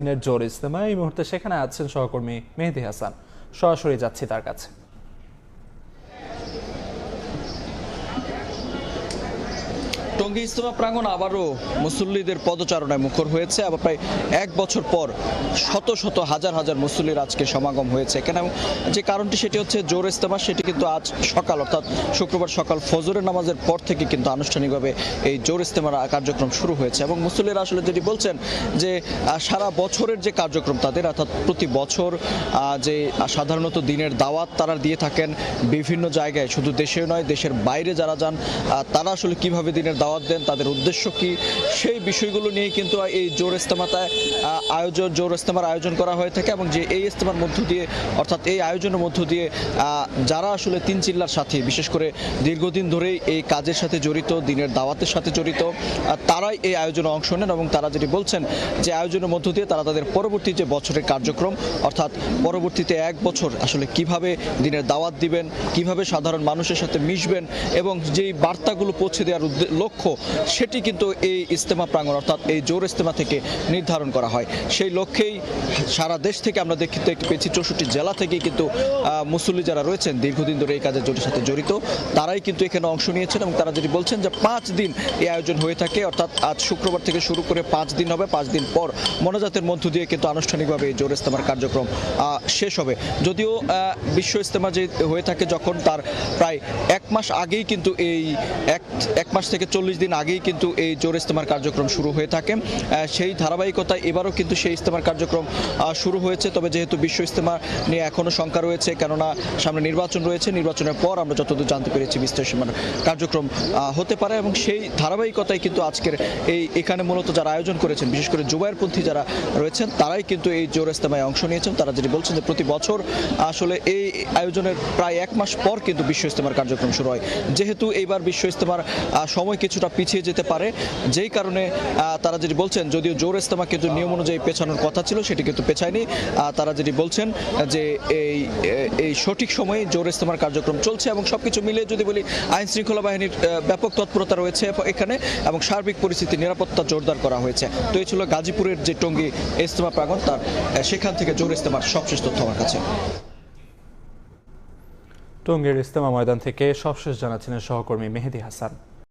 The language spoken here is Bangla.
দিনের জোর ইস্তেমা এই মুহূর্তে সেখানে আছেন সহকর্মী মেহেদি হাসান। সরাসরি যাচ্ছি তার কাছে। টঙ্গী ইস্তমা প্রাঙ্গণ আবারও মুসল্লিদের পদচারণায় মুখর হয়েছে আবার প্রায় এক বছর পর শত শত হাজার হাজার মুসল্লির আজকে সমাগম হয়েছে কেন যে কারণটি সেটি হচ্ছে জোর ইস্তেমা সেটি কিন্তু আজ সকাল, অর্থাৎ শুক্রবার সকাল ফজরের নামাজের পর থেকে কিন্তু আনুষ্ঠানিকভাবে এই জোর ইস্তেমার কার্যক্রম শুরু হয়েছে। এবং মুসল্লিরা আসলে যেটি বলছেন যে সারা বছরের যে কার্যক্রম তাদের, অর্থাৎ প্রতি বছর যে সাধারণত দিনের দাওয়াত তারা দিয়ে থাকেন বিভিন্ন জায়গায়, শুধু দেশে নয়, দেশের বাইরে যারা যান তারা আসলে কীভাবে দিনের দাওয়াত দেন, তাদের উদ্দেশ্য কি? সেই বিষয়গুলো নিয়ে কিন্তু এই জোর ইস্তেমাতায় আয়োজন, জোর ইস্তেমার আয়োজন করা হয়ে থাকে এবং যে এই ইস্তেমার মধ্য দিয়ে, অর্থাৎ এই আয়োজনের মধ্য দিয়ে যারা আসলে তিন চিল্লার সাথী, বিশেষ করে দীর্ঘদিন ধরেই এই কাজের সাথে জড়িত, দিনের দাওয়াতের সাথে জড়িত তারাই এই আয়োজনে অংশ নেন এবং তারা যেটি বলছেন যে আয়োজনের মধ্য দিয়ে তারা তাদের পরবর্তী যে বছরের কার্যক্রম, অর্থাৎ পরবর্তীতে এক বছর আসলে কীভাবে দিনের দাওয়াত দিবেন, কীভাবে সাধারণ মানুষের সাথে মিশবেন এবং যেই বার্তাগুলো পৌঁছে দেওয়ার উদ্দে- লক্ষ্য, সেটি কিন্তু এই ইস্তেমা প্রাঙ্গণ, অর্থাৎ এই জোর ইস্তেমা থেকে নির্ধারণ করা হয়। সেই লক্ষ্যেই সারা দেশ থেকে আমরা দেখতে পেয়েছি, চৌষট্টি জেলা থেকেই কিন্তু মুসল্লি যারা রয়েছেন, দীর্ঘদিন ধরে এই কাজের জোটের সাথে জড়িত, তারাই কিন্তু এখানে অংশ নিয়েছেন এবং তারা যেটি বলছেন যে পাঁচ দিন এই আয়োজন হয়ে থাকে, অর্থাৎ আজ শুক্রবার থেকে শুরু করে পাঁচ দিন হবে, পাঁচ দিন পর মনোজাতের মধ্য দিয়ে কিন্তু আনুষ্ঠানিকভাবে এই জোর ইস্তেমার কার্যক্রম শেষ হবে। যদিও বিশ্ব ইস্তেমা যে হয়ে থাকে, যখন তার প্রায় এক মাস আগেই কিন্তু এই এক এক মাস থেকে চল্লিশ দিন আগেই কিন্তু এই জোর ইস্তেমার কার্যক্রম শুরু হয়ে থাকে। সেই ধারাবাহিকতায় এবারও কিন্তু সেই ইস্তেমার কার্যক্রম শুরু হয়েছে। তবে যেহেতু বিশ্ব ইস্তেমা নিয়ে এখনও শঙ্কা রয়েছে, কেননা সামনে নির্বাচন রয়েছে, নির্বাচনের পর আমরা যতদূর জানতে পেরেছি বিশ্ব ইস্তেমার কার্যক্রম হতে পারে এবং সেই ধারাবাহিকতায় কিন্তু আজকের এই এখানে মূলত যারা আয়োজন করেছেন, বিশেষ করে জুবাইরপন্থী যারা রয়েছেন, তারাই কিন্তু এই জোর ইস্তেমায় অংশ নিয়েছেন। তারা যেটি বলছেন যে প্রতি বছর আসলে এই আয়োজনের প্রায় এক মাস পর কিন্তু বিশ্ব ইস্তেমার কার্যক্রম শুরু হয়। যেহেতু এইবার বিশ্ব ইস্তেমার সময় কিছুটা পিছিয়ে যেতে পারে। যেই কারণে তারা যেটি বলছেন, যদিও জোর ইস্তেমা কিন্তু নিয়ম অনুযায়ী পেছানোর কথা ছিল, সেটি কিন্তু পেছায়নি। তারা যেটি বলছেন যে এই এই সঠিক সময়ে জোর ইস্তেমার কার্যক্রম চলছে এবং সবকিছু মিলিয়ে যদি বলি, আইন শৃঙ্খলা বাহিনীর ব্যাপক তৎপরতা রয়েছে এখানে এবং সার্বিক পরিস্থিতি নিরাপত্তা জোরদার করা হয়েছে। তো এই ছিল গাজীপুরের যে টঙ্গী ইস্তেমা প্রাঙ্গণ, তার সেখান থেকে জোর ইস্তেমার সবশেষ তথ্য আমার কাছে। টঙ্গীর ইস্তেমা ময়দান থেকে সবশেষ জানাচ্ছিলেন সহকর্মী মেহেদি হাসান।